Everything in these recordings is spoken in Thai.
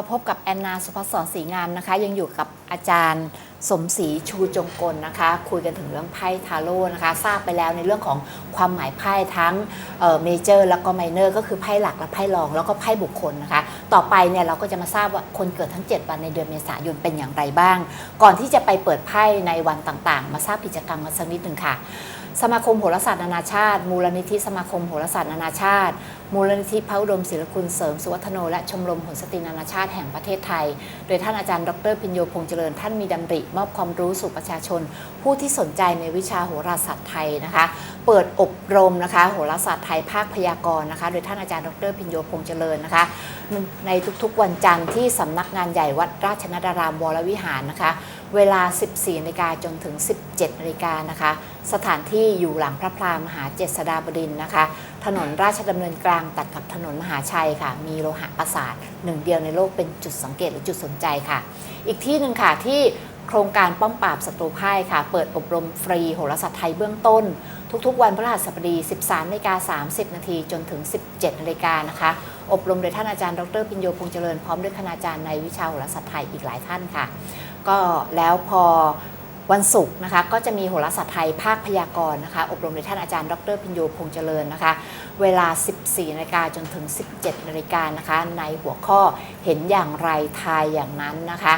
มาพบกับแอนนาสุภศรศรีงามนะคะ ยังอยู่กับอาจารย์สมศรีชูจงกลนะคะ คุยกันถึงเรื่องไพ่ทาโร่นะคะ ทราบไปแล้วในเรื่องของความหมายไพ่ทั้งเมเจอร์แล้วก็ไมเนอร์ก็คือไพ่หลักและไพ่รองแล้วก็ไพ่บุคคลนะคะ ต่อไปเนี่ยเราก็จะมาทราบว่าคนเกิดทั้ง 7 วันในเดือนเมษายนเป็นอย่างไรบ้าง ก่อนที่จะไปเปิดไพ่ในวันต่างๆ มาทราบกิจกรรมกันสักนิดหนึ่งค่ะ สมาคมโหราศาสตร์นานาชาติ มูลนิธิสมาคมโหราศาสตร์นานาชาติ มูลนิธิพระอุดมศิลคุณเสริมสุวัฒโนและชมรมโหนสตรีนานาชาติแห่งประเทศไทย โดยท่านอาจารย์ดรพิญโยพงษ์เจริญท่านมีดำริ มอบความรู้สู่ประชาชน ผู้ที่สนใจในวิชาโหราศาสตร์ไทยนะคะ เปิดอบรมนะคะโหราศาสตร์ไทยภาคพยากรณ์นะคะ โดยท่านอาจารย์ดรพิญโยพงษ์เจริญนะคะ ในทุกๆวันจันทร์ที่สำนักงานใหญ่วัดราชนดารามวรวิหารนะคะ เวลา 14นาฬิกาจนถึง 17นาฬิกานะคะ สถานที่อยู่หลังพระพลามหาเจษฎาบดินนะคะ ถนนราชดำเนินกลางตัดกับถนนมหาชัยค่ะ มีโลหะประสาทหนึ่งเดียวในโลกเป็นจุดสังเกตหรือจุดสนใจค่ะ อีกที่หนึ่งค่ะที่โครงการป้องปราบศัตรูพ่ายค่ะ เปิดอบรมฟรีโหราศาสตร์ไทยเบื้องต้น ทุกๆ วันพฤหัสบดี 13นาฬิกา30 นาทีจนถึง 17นาฬิกานะคะ อบรมโดยท่านอาจารย์ดรพิญโยพงษ์เจริญพร้อมด้วยคณาจารย์ในวิชาโหราศาสตร์ไทยอีกหลายท่านค่ะ ก็แล้วพอวันศุกร์นะคะก็จะมีโหราศาสตร์ไทยภาคพยากรณ์นะคะอบรมโดยท่านอาจารย์ดรพิญโยพงษ์เจริญนะคะ เวลา 14นาฬิกาจนถึง 17นาฬิกานะคะ ในหัวข้อเห็นอย่างไรทายอย่างนั้นนะคะ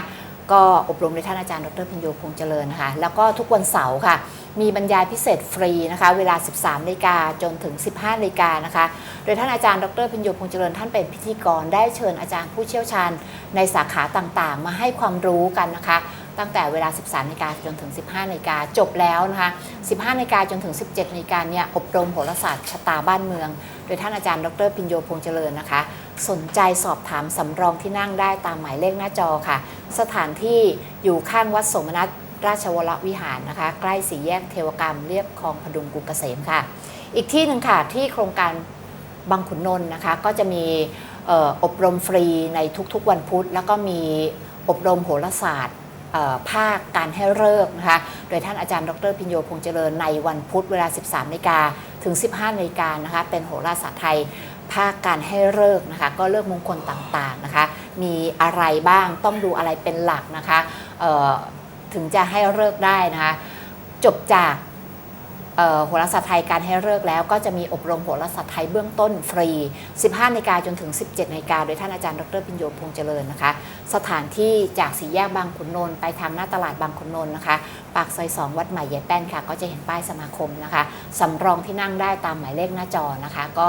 ก็อบรมโดยท่านอาจารย์ดรพิญโยพงษ์เจริญนะคะแล้วก็ทุกวันเสาร์ค่ะ มีบรรยายพิเศษฟรีนะคะ เวลา 13นาฬิกาจนถึง 15นาฬิกานะคะ โดยท่านอาจารย์ดรพิญโยพงษ์เจริญท่านเป็นพิธีกรได้เชิญอาจารย์ผู้เชี่ยวชาญในสาขาต่างๆ มาให้ความรู้กันนะคะ ตั้งแต่เวลา 13นาฬิกาจนถึง 15นาฬิกาจบแล้วนะคะ 15นาฬิกาจนถึง 17นาฬิกาเนี่ยอบรมโหราศาสตร์ชะตาบ้านเมือง โดยท่านอาจารย์ดรพิญโยพงษ์เจริญนะคะ สนใจสอบถามสำรองที่นั่งได้ตามหมายเลขหน้าจอค่ะ สถานที่อยู่ข้างวัดสมนัต ราชวรวิหารนะคะ ใกล้สี่แยกเทวกรรมเรียบคลองพดุงกรุงเกษมค่ะ อีกที่หนึ่งค่ะที่โครงการบางขุนนนท์นะคะ ก็จะมีออบรมฟรีในทุกๆวันพุธ แล้วก็มีอบรมโหราศาสตร์ภาคการให้เลิกนะคะ โดยท่านอาจารย์ดรพิญโยพงเจริญในวันพุธเวลา 13นาฬิกาถึง 15นาฬิกานะคะ เป็นโหราศาสตร์ไทยภาคการให้เลิกนะคะ ก็เลิกมงคลต่างๆนะคะ มีอะไรบ้างต้องดูอะไรเป็นหลักนะคะ ถึงจะให้เลิกได้นะคะจบจากโหราศาสตร์ไทยการให้เลิกแล้ว ก็จะมีอบรมโหราศาสตร์ไทยเบื้องต้นฟรี 15นาฬิกาจนถึง 17นาฬิกาโดยท่านอาจารย์ดรพิญโยพงเจริญนะคะ สถานที่จากสี่แยกบางขุนนนท์ไปทางหน้าตลาดบางขุนนนท์นะคะ ปากซอย 2 วัดใหม่ยายแป้นค่ะ ก็จะเห็นป้ายสมาคมนะคะสำรองที่นั่งได้ตามหมายเลขหน้าจอนะคะ ก็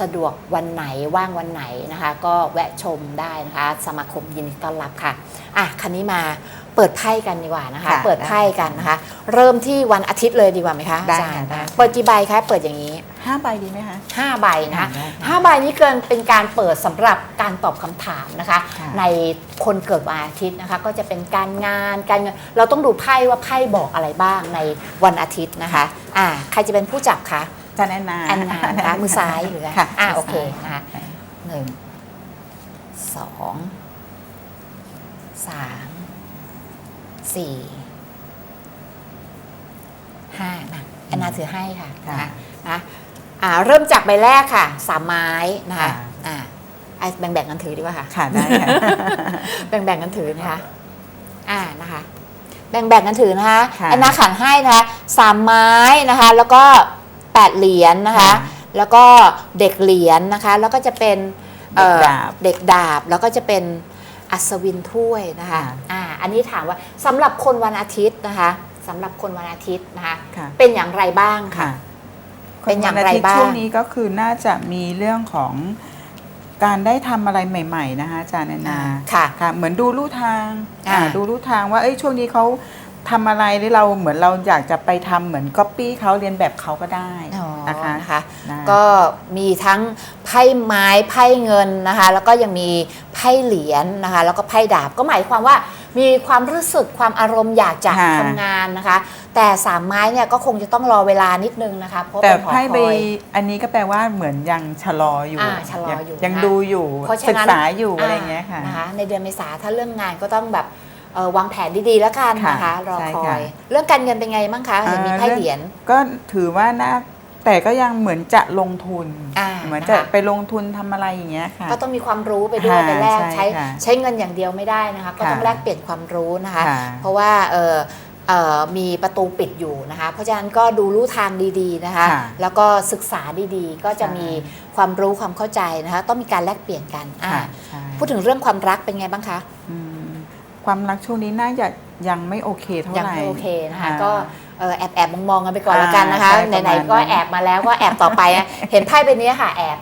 สะดวกวันไหนว่างวันไหนนะคะ ก็แวะชมได้นะคะ สมาคมยินดีต้อนรับค่ะอะคันนี้มาเปิดไพ่กันดีกว่านะคะ ค่ะเปิดไพ่กันนะคะ เริ่มที่วันอาทิตย์เลยดีกว่าไหมคะได้อาจารย์ค่ะได้ เปิดกี่ใบคะเปิดอย่างนี้ ห้าใบดีไหมคะ 5 ใบนะคะได้ค่ะห้าใบนี้เกินเป็นการเปิดสำหรับการตอบคำถามนะคะ ค่ะ ในคนเกิดวันอาทิตย์นะคะ ก็จะเป็นการงานการเงินเราต้องดูไพ่ว่าไพ่บอกอะไรบ้างในวันอาทิตย์นะคะอ่าใครจะเป็นผู้จับคะ จันแอนนาแอนนานะคะมือซ้ายหรือค่ะอ่ามืโอเคซ้ายนะคะหนึ่งสองสามสี่ห้านะแอนนาถือให้ค่ะค่ะนะคะนะอ่าเริ่มจากใบแรกค่ะสามไม้นะคะค่ะอ่าไอ้แบ่งๆกันถือดีกว่าค่ะค่ะได้ค่ะแบ่งๆกันถือนะคะอ่านะคะ แบ่งๆกันถือนะคะค่ะแอนนาขันให้นะคะสามไม้นะคะ แล้วก็ แปดเหรียญนะคะค่ะแล้วก็เด็กเหรียญนะคะ แล้วก็จะเป็นอ่อเด็กดาบเด็กดาบ แล้วก็จะเป็นอัศวินถ้วยนะคะค่ะอ่าอันนี้ถามว่าสำหรับคนวันอาทิตย์นะคะสำหรับคนวันอาทิตย์นะคะค่ะเป็นอย่างไรบ้างค่ะค่ะเป็นอย่างไรควัทิตบ้างช่วงนี้ก็คือน่าจะมีเรื่องของการได้ทำอะไรใหม่ ๆ นะคะอาจารย์แอนนาค่ะค่ะ เหมือนดูลู่ทางอ่าอ่าดูลู่ทางว่าเอ้ยช่วงนี้เขา ทำอะไรหรือเราเหมือนเราอยากจะไปทำเหมือนก๊อปปี้เขาเรียนแบบเขาก็ได้อ๋อนะคะนะคะได้ก็มีทั้งไพ่ไม้ไพ่เงินนะคะ แล้วก็ยังมีไพ่เหรียญนะคะ แล้วก็ไพ่ดาบก็หมายความว่ามีความรู้สึกความอารมณ์อยากจะค่ะ ทำงานนะคะ แต่สามไม้เนี่ยก็คงจะต้องรอเวลานิดนึงนะคะเพราะแต่เป็นหอไพ่คใบอย อันนี้ก็แปลว่าเหมือนยังชะลออยู่อ่าชะลออยู่ยังนะดูอยู่เพราะฉะศึกนั้นษาอยู่อะไรอย่างเงี้ยค่ะ นะคะในเดือนเมษาถ้าเรื่องงานก็ต้องแบบ เอ่อวางแผนดีๆแล้วกันนะคะค่ะรอใช่คอค่ะ ย เรื่องการเงินเป็นไงบ้างคะเห็นมีไพ่เหรียญ ก็ถือว่าน่าแต่ก็ยังเหมือนจะลงทุน อ่าเหมือนนะคะจะไปลงทุนทำอะไรอย่างเงี้ยค่ะ ก็ต้องมีความรู้ไปด้วยค่ะไปแลกใช่ใช้ค่ะใช้เงินอย่างเดียวไม่ได้นะคะ ก็ต้องค่ะแลกเปลี่ยนความรู้นะคะ ค่ะเพราะว่าเออเอ่อมีประตูปิดอยู่นะคะ เพราะฉะนั้นก็ดูลู่ทางดีๆนะคะ ค่ะแล้วก็ศึกษาดีๆ ก็จะใช่ มีความรู้ความเข้าใจนะคะ ต้องมีการแลกเปลี่ยนกันอ่าค่ะใช่พูดถึงเรื่องความรักเป็นไงบ้างคะ อืม ความรักช่วงนี้น่าจะยังไม่โอเคเท่าไหร่ ยังไม่โอเคนะคะค่ะก็เอ่อแอบแอบมองๆกันไปก่อนแล้วกันนะคะอ่าใช่ประมาณไหนๆก็นั้นแอบมาแล้วก็แอบต่อไปอะเห็นไพ่ใบนี้ค่ะ แอบ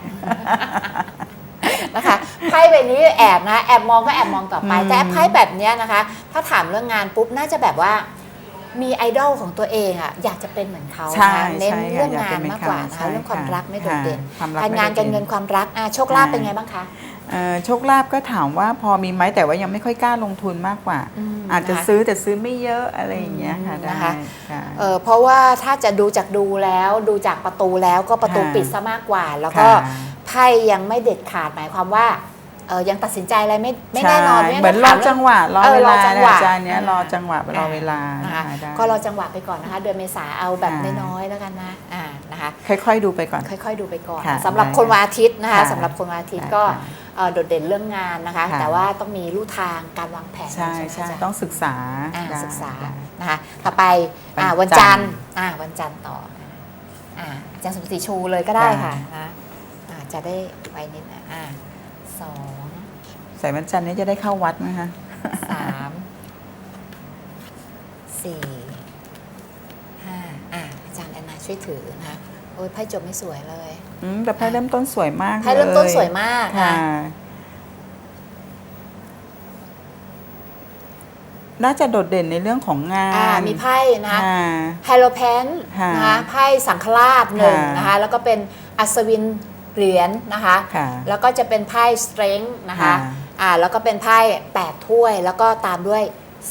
นะคะไพ่ใบนี้แอบนะแอบมองก็แอบมองต่อไปอืมแต่ไพ่แบบเนี้ยนะคะ ถ้าถามเรื่องงานปุ๊บน่าจะแบบว่ามีไอดอลของตัวเองอะอยากจะเป็นเหมือนเขาใช่นะคะเน้นใช่ค่ะเรื่องอยากงาเป็นนเหมือนมากกว่านะเขาคะเรื่องความใช่รักไม่โดดเด่นค่ะความรักการงานไม่โดดเด่นการเงินความรักอะโชคลาภเป็นไงบ้างคะเอ่อ โชคลาภก็ถามว่าพอมีไหมแต่ว่ายังไม่ค่อยกล้าลงทุนมากกว่าอืมอาจจะนะคะซื้อแต่ซื้อไม่เยอะอะไรอย่างเงี้ยค่ะอืมได้นะคะค่ะเอ่อเพราะว่าถ้าจะดูจากดูแล้วดูจากประตูแล้วก็ประตูค่ะปิดซะมากกว่า แล้วก็ค่ะไพ่ยังไม่เด็ดขาดหมายความว่าเออยังตัดสินใจอะไรไม่ไม่แน่นอนใช่ไม่เหมือนรอถามจังหวะรอเออเวรอลาจังเนี่หยวะอาจารย์เนี้ยอ่ารอจังหวะรอเวลานะคะนะคะได้ก็รอจังหวะไปก่อนนะคะ เดือนเมษาเอาแบบค่ะน้อยๆแล้วกันนะอ่านะคะ ค่อยๆดูไปก่อน ค่อย ๆ ดูไปก่อนค่ะสำหรับได้คนวันอาทิตย์นะคะค่ะสำหรับคนวันอาทิตย์ได้ก็ค่ะเอ่อ โดดเด่นเรื่องงานนะคะ ค่ะ แต่ว่าต้องมีลู่ทางการวางแผนใช่ไหมใช่อาจารย์ต้องศึกษาอ่าได้ศึกษาได้ นะคะต่อไปอ่าวัวันนจัจันทนทร์ร์อ่าวันจันทร์ต่ออ่าอาจารย์สมศรีชูเลยก็ได้ได้ ค่ะนะอ่าจะได้ไปนิดนะอ่าสองใส่วันจันทร์นี้จะได้เข้าวัดไหมคะสามสี่ห้าอ่าอาจารย์แอนนาช่วยถือนะคะ โอ้ยไพ่จบไม่สวยเลยอืมแต่ไพ่เริ่มต้นสวยมากไพ่เริ่มต้นสวยลมากค่ะนะน่าจะโดดเด่นในเรื่องของงาอ่านมีไพ่นะคะค่ะไฮโลแพนค่ะนะคะไพ่สังฆราชหนึ่งค่ะนะคะ แล้วก็เป็นอัศวินเหรียญนะคะค่ะแล้วก็จะเป็นไพ่สเตรงนะคะค่ะอ่าแล้วก็เป็นไพ่แปดถ้วย แล้วก็ตามด้วย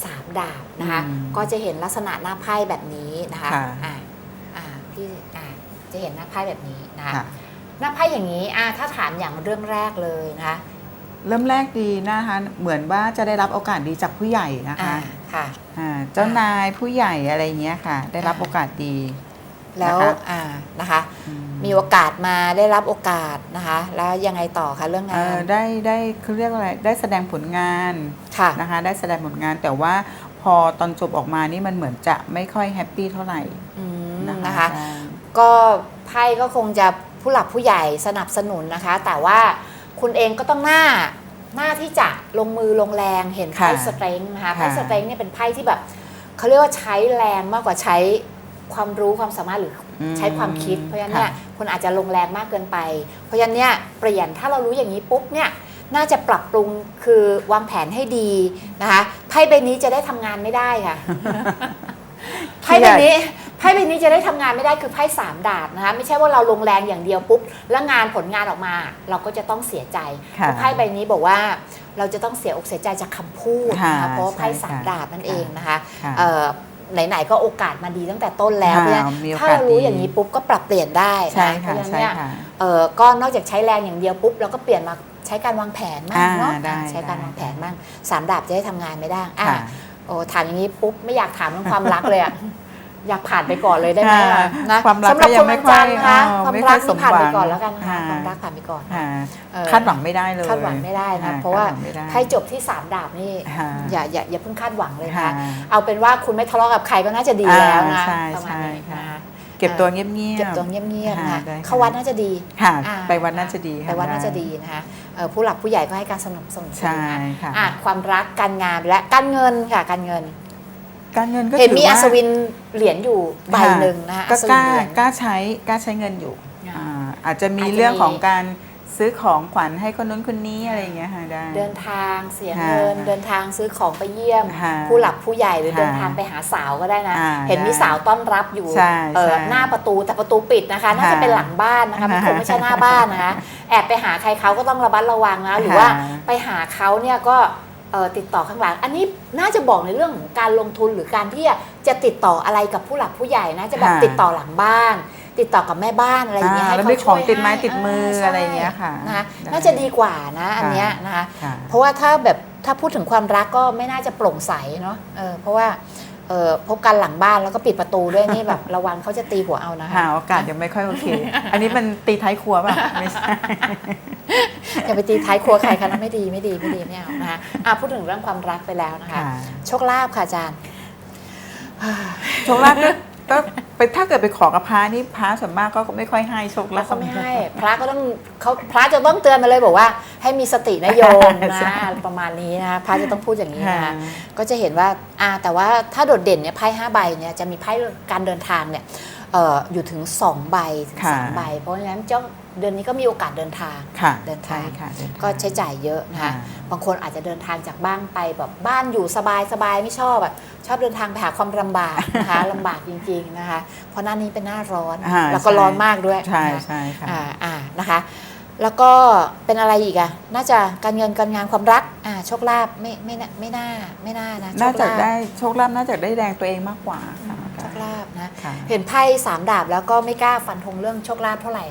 สามดาบนะคะอืมก็จะเห็นลักษณะหน้าไพ่แบบนี้นะคะค่ะอ่าอ่าพี่อ่า จะเห็นหน้าไพ่แบบนี้นะคะค่ะ หน้าไพ่อย่างนี้อ่าถ้าถามอย่างเรื่องแรกเลยนะคะเริ่มแรกดีนะคะ เหมือนว่าจะได้รับโอกาสดีจากผู้ใหญ่นะอ่าคะค่ะ อ่าเจ้านายผู้ใหญ่อะไรเงี้ยค่ะ ได้รับอ่า โอกาสดี แล้วนะคะ อ่านะคะ อืมีโอกาสมาได้รับโอกาสนะคะ แล้วยังไงต่อคะเรื่องเอ่งาอนได้ได้เขาเรียกอะไรได้แสดงผลงานค่ะนะคะ ได้แสดงผลงานแต่ว่าพอตอนจบออกมานี่มันเหมือนจะไม่ค่อยแฮปปี้เท่าไหร่อืมนะคะนะคะใช่ ก็ไพ่ก็คงจะผู้หลักผู้ใหญ่สนับสนุนนะคะ แต่ว่าคุณเองก็ต้องหน้าหน้าที่จะลงมือลงแรงเห็นไพ่ค่ะสเตรงนะคะไพ่ค่ะสเตรงเนี่ยเป็นไพ่ที่แบบเขาเรียกว่าใช้แรงมากกว่าใช้ความรู้ความสามารถหรืออืมใช้ความคิด เพราะฉะนั้นเนี่ยค่ะคุณอาจจะลงแรงมากเกินไป เพราะฉะนั้นเนี่ยเปลี่ยนถ้าเรารู้อย่างนี้ปุ๊บเนี่ยน่าจะปรับปรุงคือวางแผนให้ดีนะคะไพ่ใบนี้จะได้ทำงานไม่ได้ค่ะ ไพ่ใบนี้ไพ่ใบนี้จะได้ทำงานไม่ได้คือไพ่สามดาบนะคะไม่ใช่ว่าเราลงแรงอย่างเดียวปุ๊บแล้วงานผลงานออกมา เราก็จะต้องเสียใจค่ะเพราะไพ่ใบนี้บอกว่าเราจะต้องเสียอกเสียใจจากคำพูดนะคะค่ะเพราะว่าไพ่ใช่สามค่ะดาบนั่นเองนะคะค่ะเอ่อไหนๆก็โอกาสมาดีตั้งแต่ต้นแล้วค่ะเพราะฉะนั้นมีโอกาสถ้าเรารู้ดีอย่างนี้ปุ๊บก็ปรับเปลี่ยนได้ใช่นะเพค่ะราะฉะนั้นใช่เนี่ยค่ะเออก็นอกจากใช้แรงอย่างเดียวปุ๊บเราก็เปลี่ยนมาใช้การวางแผนบ้างเนาะอ่าได้ใช้การได้วางแผนบ้างสามดาบจะได้ทำงานไม่ได้อะค่ะโอ้ถามอย่างนี้ปุ๊บไม่อยากถามเรื่องความรักเลยอะ อยากผ่านไปก่อนเลยได้ไหมค่ะอะนะความรักสำหรับก็ยัคงนไม่วันจันทร์นะคะค่อยความไม่รัค่กอยสนี่มผ่านไปหวังก่อนแล้วกันนะคะค่ะความรักผ่านไปก่อนค่ะเออคาดหวังไม่ได้เลยคาดหวังไม่ได้นะค่เพราะว่าคดหงไม่ได้ไพ่จบที่สามดาบนี่ค่ะ อย่าอย่าอย่าเพิ่งคาดหวังเลยนะค่ะเอาเป็นว่าคุณไม่ทะเลาะกับใครก็น่าจะดีแล้วนะอ่าใช่ประมาณนี้ใช่ค่ะ นะคะเก็บตัวเงียบๆเก็บตัวเงียบๆนะค่ะคะได้ค่ะ เข้าวัดน่าจะดีค่ะ อ่าไปวัดน่าจะดีค่ะไปวัดน่าจะดีนะคะเอ่อผู้หลักผู้ใหญ่ก็ให้การสนับสนุนใช่นะค่ะ อะความรักการงานและการเงินค่ะการเงิน การเงินก็เห็นมีถือัว่าศวินเหรียญอยู่ใบค่ะหนึ่งนะคะก็อัศกวินล้าเหรียญกล้าใช้กล้าใช้เงินอยู่อ่าอ่าอาจจะมีอาจจะเรื่องของมีการซื้อของขวัญให้คนนู้นคนนี้อะไรอย่างเงี้ยค่ะได้ เดินทางเสียค่ะเงินเดินทางซื้อของไปเยี่ยมค่ะผู้หลักผู้ใหญ่หรือค่ะเดินทางไปหาสาวก็ได้นะอ่าเห็นมีได้สาวต้อนรับอยู่ใช่เอ่อใช่หน้าประตูแต่ประตูปิดนะคะน่าจะค่ะเป็นหลังบ้านนะคะไม่คงค่ะไม่ใช่หน้าบ้านนะคะแอบไปหาใครเขาก็ต้องระมัดระวังนะหรือว่าค่ะไปหาเขาเนี่ยก็เอ่อ ติดต่อข้างหลัง อันนี้น่าจะบอกในเรื่องของการลงทุนหรือการที่จะติดต่ออะไรกับผู้หลักผู้ใหญ่นะจะแบบค่ะติดต่อหลังบ้าน ติดต่อกับแม่บ้านอะไรอย่างเงี้ยอ่าให้แล้วเขามีของช่วยติดไม้ให้ติดมือใช่อะไรอย่างเงี้ยค่ะนะคะได้น่าจะดีกว่านะอันเนี้ยนะคะค่ะเพราะว่าถ้าแบบถ้าพูดถึงความรักก็ไม่น่าจะโปร่งใสเนาะเออเพราะว่า เอ่อพบกันหลังบ้านแล้วก็ปิดประตูด้วยนี่แบบระวังเขาจะตีหัวเอานะคะหาโอกาสยังไม่ค่อยโอเค อันนี้มันตีท้ายครัวป่ะไม่ใช่ อย่าไปตีท้ายครัวใครคะนะไม่ดีไม่ดีไม่ดีไม่เอานะคะอะพูดถึงเรื่องความรักไปแล้วนะคะ ค่ะ โชคลาภค่ะอาจารย์ โชคลาภก็ ก็ไปถ้าเกิดไปขอกับพระนี่พระส่วนมากก็ไม่ค่อยให้โชคแล้ลาวภก็ไม่ให้ พระก็ต้องเขาพระจะต้องเตือนมาเลยบอกว่า ให้มีสตินะโยมนะใช่ประมาณนี้นะคะพระจะต้องพูดอย่างนี้นะคะค่ะก็จะเห็นว่าอ่าแต่ว่าถ้าโดดเด่นเนี่ยไพ่ห้าใบเนี่ยจะมีไพ่การเดินทางเนี่ยเอ่ออยู่ถึง2ใบถึงสามใบ เพราะฉะนั้นเจ้า เดือนนี้ก็มีโอกาสเดินทางค่ะเดินทางใช่ค่ะเดินทางก็ใช้จ่ายเยอะนะคะค่ะบางคนอาจจะเดินทางจากบ้านไปแบบบ้านอยู่สบายสบายไม่ชอบแบบชอบเดินทางไปหาความลำบากนะคะลำบากจริง ๆนะคะ เพราะหน้านี้เป็นหน้าร้อนอ่าแล้วก็ใช่ร้อนมากด้วยใช่นะคะใช่ค่ะอ่าอ่านะคะแล้วก็เป็นอะไรอีกอะน่าจะการเงินการงานความรักอ่าโชคลาภไม่ไม่น่าไม่น่าไม่น่านะโชน่าคจะลาภได้โชคลาภน่าจะได้แรงตัวเองมากกว่าค่ะโชค ลาภนะค่ะเห็นไพ่สามดาบแล้วก็ไม่กล้าฟันธงเรื่องโชคลาภเท่าไหร่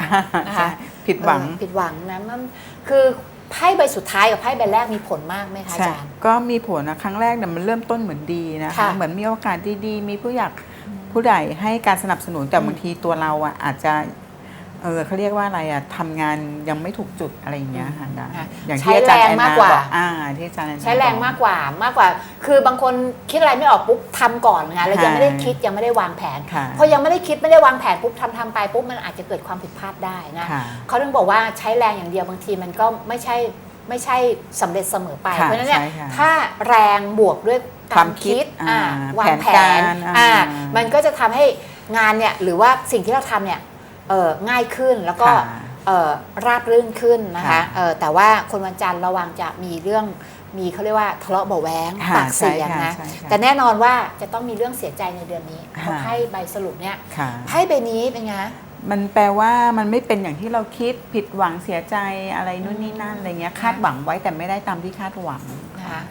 นะใช่คะผิดหวังเออผิดหวังนะมันคือไพ่ใบสุดท้ายกับไพ่ใบแรกมีผลมากไหมคะอาใช่จารย์ก็มีผลนะครั้งแรกเนี่ยมันเริ่มต้นเหมือนดีนะคะค่ะเหมือนมีโอกาสดีๆมีผู้อยากผู้ใหญ่ให้การสนับสนุนแต่อืมบางทีตัวเราอะอาจจะ เออเขาเรียกว่าอะไรอะทำงานยังไม่ถูกจุดอะไรอย่างเงี้ยค่ะได้ค่ะอย่างใช้ที่อาจารย์แรงแอนมากนากว่าบอกอ่าที่อาจารย์แอนนาใช้แรงมากกว่ามากกว่า คือบางคนคิดอะไรไม่ออกปุ๊บทำก่อนไงแล้วยังไม่ได้คิดยังไม่ได้วางแผนค่ะพอยังไม่ได้คิดไม่ได้วางแผนปุ๊บทำทำไปปุ๊บมันอาจจะเกิดความผิดพลาดได้นะค่ะเขาถึงบอกว่าใช้แรงอย่างเดียวบางทีมันก็ไม่ใช่ไม่ใช่สำเร็จเสมอไปค่ะเพราะฉะนั้นเนี่ยใช่ค่ะถ้าแรงบวกด้วยกาวคารมคิคิดดอ่าอ่าวางแผแผนกานรอ่าอ่ามันก็จะทำให้งานเนี่ยหรือว่าสิ่งที่เราทำเนี่ยเออ ง่ายขึ้นแล้วก็ค่ะเอ่อราบรื่นขึ้นนะคะค่ะเอ่อแต่ว่าคนวันจันทร์ระวังจะมีเรื่องมีเขาเรียกว่าทะเลาะเบาะแว้งค่ะปากเสียงใช่ค่ะนะใช่ค่ะแต่แน่นอนว่าจะต้องมีเรื่องเสียใจในเดือนนี้เพราะค่ะไพ่ใบสรุปเนี่ยค่ะไพ่ใบนี้เป็นไงมันแปลว่ามันไม่เป็นอย่างที่เราคิดผิดหวังเสียใจอะไรนู่นนี่นั่นอะไรเงี้ยคาดหวังไว้แต่ไม่ได้ตามที่คาดหวังนะคะ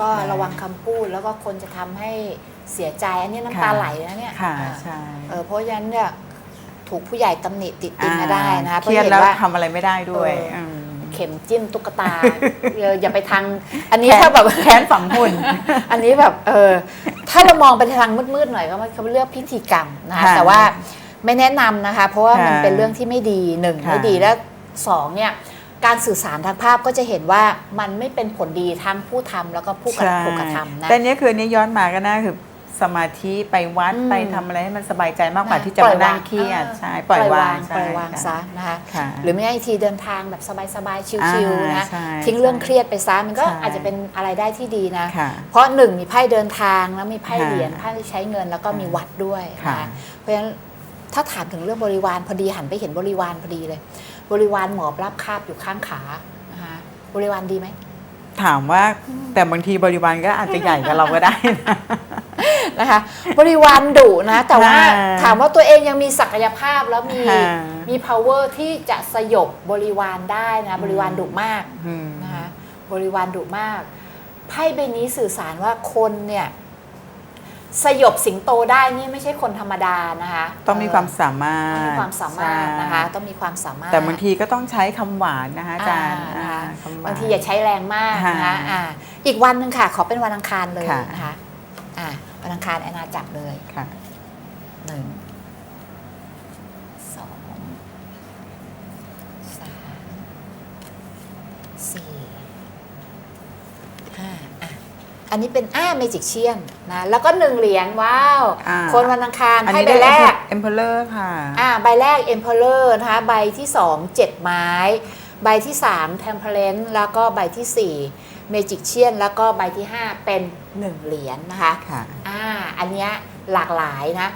ก็ระวังคำพูดแล้วก็คนจะทำให้เสียใจอันนี้น้ำค่ะตาไหลนะเนี่ยค่ะเออใช่เออเพราะฉะนั้นเนี่ย ถูกผู้ใหญ่ตำหนิติติงมาได้นะคะเคเพราะรียดเห็นแล้วว่าทำอะไรไม่ได้ด้วยเออมเข็มจิ้มตุ๊กตาเอออย่าไปทาง อันนี้ถ้าแบบแค้นฝังหุ่น อันนี้แบบเออถ้าเรามองไปทางมืดๆหน่อยก็มันเขาเลือกพิธีกรรมนะคะค่ะแต่ว่าไม่แนะนำนะคะ เพราะว่ามันค่ะเป็นเรื่องที่ไม่ดีหนึ่งค่ะไม่ดีแล้วสองเนี่ยการสื่อสารทางภาพก็จะเห็นว่ามันไม่เป็นผลดีทั้งผู้ทำแล้วก็ผู้กระใช่ถูกกระทำนะแต่เนี้ยคืออนนี้ย้อนมาก็น่าคือ สมาธิไปวัดอืม ไปทำอะไรให้มันสบายใจมากกว่านะที่จะปล่มาอยวางนั่งเครียดเออใช่ปล่อยวางปล่อยวางใช่ซะนะคะ ค่ะ หรือไม่งั้นอีกทีเดินทางแบบสบายๆ ชิวๆ อ่านะ ใช่ทิ้งเรื่องเครียดไปซะมันก็ใช่ อาจจะเป็นอะไรได้ที่ดีนะ ค่ะ เพราะหนึ่งมีไพ่เดินทางแล้วมีไพ่ค่ะเหรียญไพ่ที่ใช้เงินแล้วก็มีวัดด้วยนะค่ะคะเพราะฉะนั้นถ้าถามถึงเรื่องบริวารพอดีหันไปเห็นบริวารพอดีเลย บริวารหมอบรับคาบอยู่ข้างขานะคะบริวารดีไหม ถามว่าแต่บางทีบริวารก็อาจจะใหญ่กับเราก็ได้นะ นะคะ บริวารดุนะ แต่ว่าค่ะถามว่าตัวเองยังมีศักยภาพแล้วมีค่ะมี power ที่จะสยบบริวารได้นะ บริวารดุมากอืมนะคะบริวารดุมากไพ่ใบนี้สื่อสารว่าคนเนี่ยสยบสิงโตได้นี่ไม่ใช่คนธรรมดานะคะ ต้องมีความสามารต้องถมีความสามารถนะคะต้องมีความสามารถ แต่บางทีก็ต้องใช้คำหวานนะคะอาจารย์อ่านะคะอ่าคำหวานบางทีอย่าใช้แรงมากนะคะค่ะอ่าอีกวันหนึ่งค่ะ ขอเป็นวันอังคารเลยค่ะนะคะอ่า วันอังคารแอนนาจับเลยค่ะหนึ่งสองสามสี่ห้าอะอันนี้เป็นอ้าเมจิกเชียนนะแล้วก็หนึ่งเหรียญว้าว อ่า คนวันอังคารอันให้นี้ใบได้แรก เอ็มเพลเลอร์ค่ะ อ่าใบแรก Emperor นะคะใบที่ 2 7 ไม้ ใบที่ 3 Temperance แล้วก็ใบที่4 Magician แล้วก็ใบที่ 5 เป็น 1 เหรียญนะคะ ค่ะ อ่าอันเนี้ยหลากหลายนะ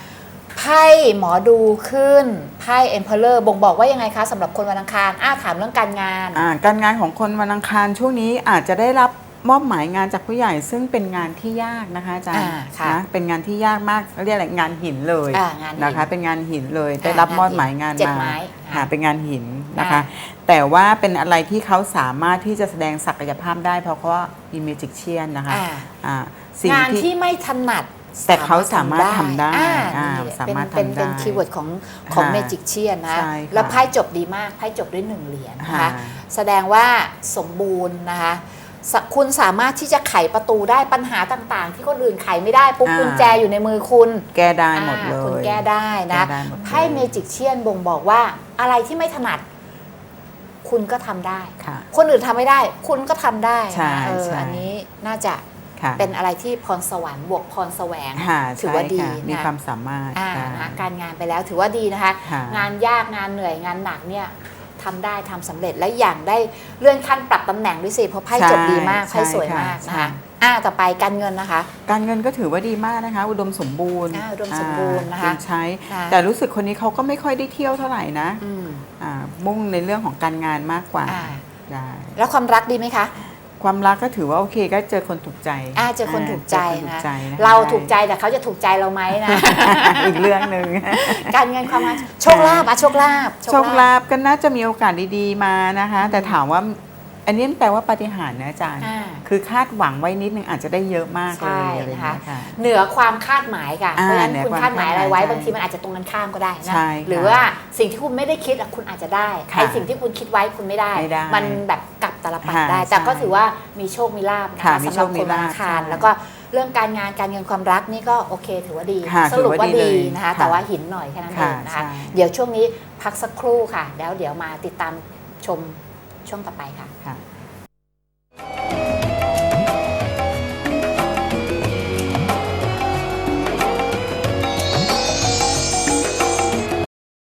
ไพ่หมอดูขึ้นไพ่ Emperor บ่งบอกว่ายังไงคะสำหรับคนวันอังคารอ้าถามเรื่องการงาน อ่าการงานของคนวันอังคารช่วงนี้อาจจะได้รับมอบหมายงานจากผู้ใหญ่ซึ่งเป็นงานที่ยากนะคะอาจารย์อ่าค่ะนะเป็นงานที่ยากมากเรียกอะไรงานหินเลยอ่างานหินนะคะ เป็นงานหินเลยอ่าได้รับงานมอบหมายงานเจ็ดมาไม้ค่ะอ่าเป็นงานหินนะคะอ่าแต่ว่าเป็นอะไรที่เขาสามารถที่จะแสดงศักยภาพได้เพราะว่ามีเมจิกเชียนนะคะ อ่า อ่า สิ่งงานที่ที่ไม่ถนัดแต่เขาสามารถทำได้อ่าอ่านี่สามารถเป็นทำได้เป็นคีย์เวิร์ดของของค่ะเมจิกเชียนนะใช่ค่ะแล้วไพ่จบดีมากไพ่จบด้วยหนึ่งเหรียญนะคะค่ะแสดงว่าสมบูรณ์นะคะสคุณสามารถที่จะไขประตูได้ปัญหาต่างๆ ที่คนอื่นไขไม่ได้ปุ๊บอ่ากุญแจอยู่ในมือคุณ แก้ได้หมดเลอ่าคุณยแก้ได้นะแก้ได้หมดเลยไพ่เมจิกเชียนบ่งบอกว่าอะไรที่ไม่ถนัด คุณก็ทำได้ค่ะคนอื่นทำไม่ได้ คุณก็ทำได้ใช่นะเออใช่อันนี้น่าจะ ค่ะเป็นอะไรที่พรสวรรค์บวกพรแสวง ค่ะถือว่าใช่ดีค่ะมีนะความสามารถอ่าค่ะ นะการงานไปแล้วถือว่าดีนะคะ ค่ะ งานยากงานเหนื่อยงานหนักเนี่ยทำได้ทำสำเร็จและอย่างได้เลื่อนขั้นปรับตำแหน่งด้วยสิเพราะไพ่จบดีมากใช่ไพ่สวยใช่มากนะใช่คะอ่าต่อไปการเงินนะคะ การเงินก็ถือว่าดีมากนะคะ อุดมสมบูรณ์อ่าอุดมสมบูรณ์นะคะ อ่าเงินใช้ ค่ะแต่รู้สึกคนนี้เขาก็ไม่ค่อยได้เที่ยวเท่าไหร่นะอืมอ่ามุ่งในเรื่องของการงานมากกว่าอ่า ได้ แล้วความรักดีไหมคะ ความรักก็ถือว่าโอเคก็เจอคนถูกใจอ่าเจอคนถูกใจเจอคนถูนะกใจนะคะเราถูกใจแต่เขาจะถูกใจเราไหมนะ อีกเรื่องหนึ่ง การเงินความรักโชคลาภอะโชคลาภโชคลาภก็น่าจะมีโอกาสดีๆมานะคะ แต่ถามว่า อันนี้มันแปลว่าปาฏิหาริย์นะอาจารย์ อ่า คือคาดหวังไว้นิดนึงอาจจะได้เยอะมากเลใช่ยอะไรอย่างนะคะเงี้ยค่ะ เหนือความคาดหมายค่ะอ่าเพราะฉะนั้นเหนือคุณความคาดหมายอะไรไว้คาดหมายบางทีมันอาจจะตรงกันข้ามก็ได้นะใช่ค่ะหรือว่าสิ่งที่คุณไม่ได้คิดอะคุณอาจจะได้ค่ะไอ้สิ่งที่คุณคิดไว้คุณไม่ได้ ไม่ได้มันแบบกลับตลปัดค่ะได้ แต่ก็ใช่ถือว่ามีโชคมีลาบนะค่ะคะมีสำหโชรับคคมีนวันลาภอังคารใช่แล้วก็เรื่องการงานการเงินความรักนี่ก็โอเค ถือว่าดี ค่ะสรุปว่าถือว่าดีดีเลยนะคะ ค่ะแต่ว่าหินหน่อยแค่นั้นเองนะคะค่ะใช่ เดี๋ยวช่วงนี้พักสักครู่ค่ะ แล้วเดี๋ยวมาติดตามชม ช่วงต่อไปค่ะ